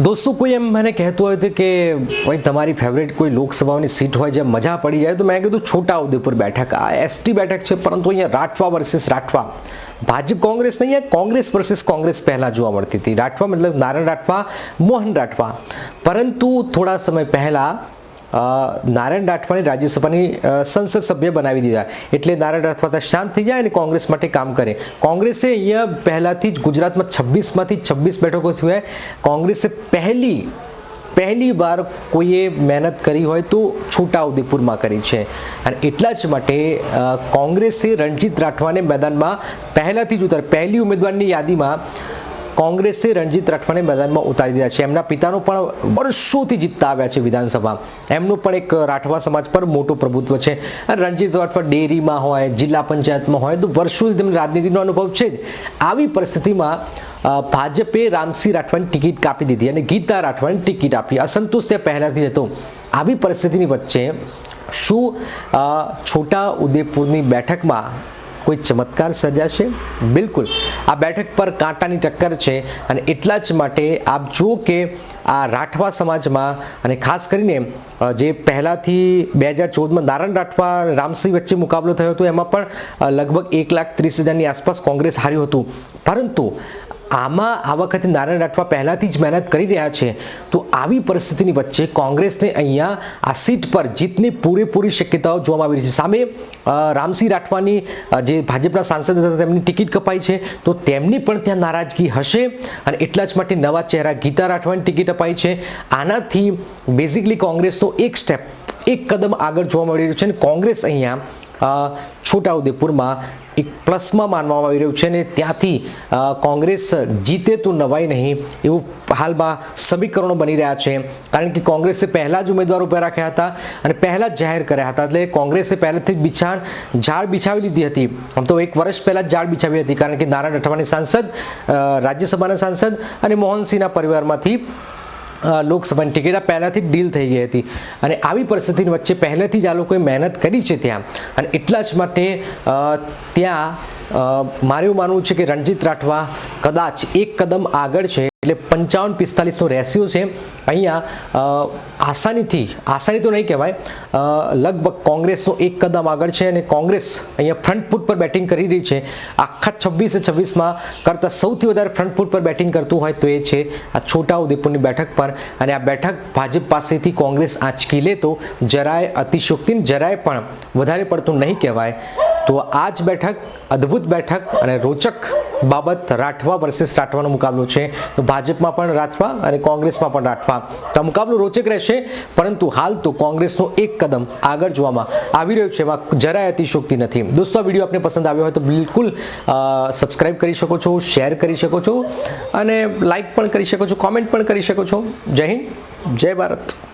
દોસ્તો, કોઈ એમ મને કહેતું હોય કે ભાઈ, તમારી ફેવરેટ કોઈ લોકસભાની સીટ હોય જે મજા પડી જાય, તો મેં કીધું છોટા ઉદેપુર બેઠક. આ એસટી બેઠક છે, પરંતુ અહીંયા રાઠવા વર્સિસ રાઠવા. ભાજપ કોંગ્રેસ નહીં અહીંયા કોંગ્રેસ વર્સિસ કોંગ્રેસ પહેલાં જોવા મળતી હતી. રાઠવા મતલબ નારાયણ રાઠવા, મોહન રાઠવા. પરંતુ થોડા સમય પહેલાં નારાયણ રાઠવાની રાજ્યસભાની સંસદ સભ્ય બનાવી દીધા. એટલે નારાયણ રાઠવા શાંત થઈ જાય અને કોંગ્રેસ માટે કામ કરે. કોંગ્રેસે અહીંયા પહેલાથી જ ગુજરાતમાં છવ્વીસમાંથી છવ્વીસ બેઠકો સિવાય કોંગ્રેસે પહેલી પહેલી વાર કોઈએ મહેનત કરી હોય તો છોટાઉદેપુરમાં કરી છે. અને એટલા જ માટે કોંગ્રેસે રણજીત રાઠવાને મેદાનમાં પહેલાથી જ ઉતાર, પહેલી ઉમેદવારની યાદીમાં કોંગ્રેસે રણજીત રાઠવાને મેદાનમાં ઉતારી દીધા છે. એમના પિતાનો પણ વર્ષોથી જીતતા આવ્યા છે વિધાનસભા. એમનું પણ એક રાઠવા સમાજ પર મોટું પ્રભુત્વ છે. અને રણજીત રાઠવા ડેરીમાં હોય, જિલ્લા પંચાયતમાં હોય, તો વર્ષોથી તેમને રાજનીતિનો અનુભવ છે જ. આવી પરિસ્થિતિમાં ભાજપે રામસિંહ રાઠવાની ટિકિટ કાપી દીધી અને ગીતા રાઠવાની ટિકિટ આપી. અસંતોષ તે પહેલાંથી હતો. આવી પરિસ્થિતિની વચ્ચે શું છોટા ઉદેપુરની બેઠકમાં કોઈ ચમત્કાર સર્જાશે? બિલકુલ. આ બેઠક પર કાંટાની ટક્કર છે અને એટલા જ માટે આપ જુઓ કે આ રાઠવા સમાજમાં અને ખાસ કરીને જે પહેલાંથી બે હજાર ચૌદમાં નારાયણ રાઠવા, રામસિંહ વચ્ચે મુકાબલો થયો હતો, એમાં પણ લગભગ એક લાખ ત્રીસ હજારની આસપાસ કોંગ્રેસ હાર્યું હતું. પરંતુ આમાં આ વખતે નારાયણ રાઠવા પહેલાંથી જ મહેનત કરી રહ્યા છે. તો આવી પરિસ્થિતિની વચ્ચે કોંગ્રેસને અહીંયા આ સીટ પર જીતની પૂરેપૂરી શક્યતાઓ જોવામાં આવી રહી છે. સામે રામસિંહ રાઠવાની જે ભાજપના સાંસદ હતા તેમની ટિકિટ કપાઈ છે. તો તેમની પણ ત્યાં નારાજગી હશે અને એટલા જ માટે નવા ચહેરા ગીતા રાઠવાની ટિકિટ અપાઈ છે. આનાથી બેઝિકલી કોંગ્રેસનો એક સ્ટેપ એક કદમ આગળ જોવા મળી રહ્યું છે અને કોંગ્રેસ અહીંયા છોટાઉદેપુરમાં એક પ્લસમાં માનવામાં આવી રહ્યું છે અને ત્યાંથી કોંગ્રેસ જીતે તો નવાય નહીં એવું હાલમાં સમીકરણો બની રહ્યા છે. કારણ કે કોંગ્રેસે પહેલાં જ ઉમેદવાર ઊભા રાખ્યા હતા અને પહેલાં જ જાહેર કર્યા હતા. એટલે કોંગ્રેસે પહેલેથી જ બિછાણ ઝાડ બિછાવી લીધી હતી. આમ તો એક વર્ષ પહેલાં જ ઝાડ બિછાવી હતી. કારણ કે નારાયણ અઠવાની સાંસદ રાજ્યસભાના સાંસદ અને મોહનસિંહના પરિવારમાંથી લોકસભાની ટિકિટ આ પહેલાંથી જ ડીલ થઈ ગઈ હતી. અને આવી પરિસ્થિતિની વચ્ચે પહેલેથી જ આ લોકોએ મહેનત કરી છે ત્યાં. અને એટલા જ માટે ત્યાં મારું માનવું છે કે રણજીત રાઠવા કદાચ એક કદમ આગળ છે. એટલે પંચાવન પિસ્તાલીસનો રેશિયો છે. અહીંયા આસાનીથી, આસાની તો નહીં કહેવાય લગભગ કોંગ્રેસનો એક કદમ આગળ છે અને કોંગ્રેસ અહીંયા ફ્રન્ટ ફૂટ પર બેટિંગ કરી રહી છે. આખા છવ્વીસે છવ્વીસમાં કરતાં સૌથી વધારે ફ્રન્ટ ફૂટ પર બેટિંગ કરતું હોય તો એ છે આ છોટા ઉદેપુરની બેઠક પર. અને આ બેઠક ભાજપ પાસેથી કોંગ્રેસ આંચકી લે તો જરાય અતિશોક્તિને જરાય પણ વધારે પડતું નહીં કહેવાય. તો આ જ બેઠક અદ્ભુત બેઠક અને રોચક બાબત રાઠવા વર્સિસ રાઠવાનો મુકાબલો છે. તો ભાજપમાં પણ રાઠવા અને કોંગ્રેસમાં પણ રાઠવા. તો મુકાબલો રોચક રહેશે, પરંતુ હાલ તો કોંગ્રેસનો એક કદમ આગળ જોવામાં આવી રહ્યો છે. એમાં જરાય અતિશોક્તિ નથી. દોસ્તો, આ વીડિયો આપને પસંદ આવ્યો હોય તો બિલકુલ સબસ્ક્રાઇબ કરી શકો છો શેર કરી શકો છો અને લાઇક પણ કરી શકો છો કોમેન્ટ પણ કરી શકો છો. જય હિન્દ, જય ભારત.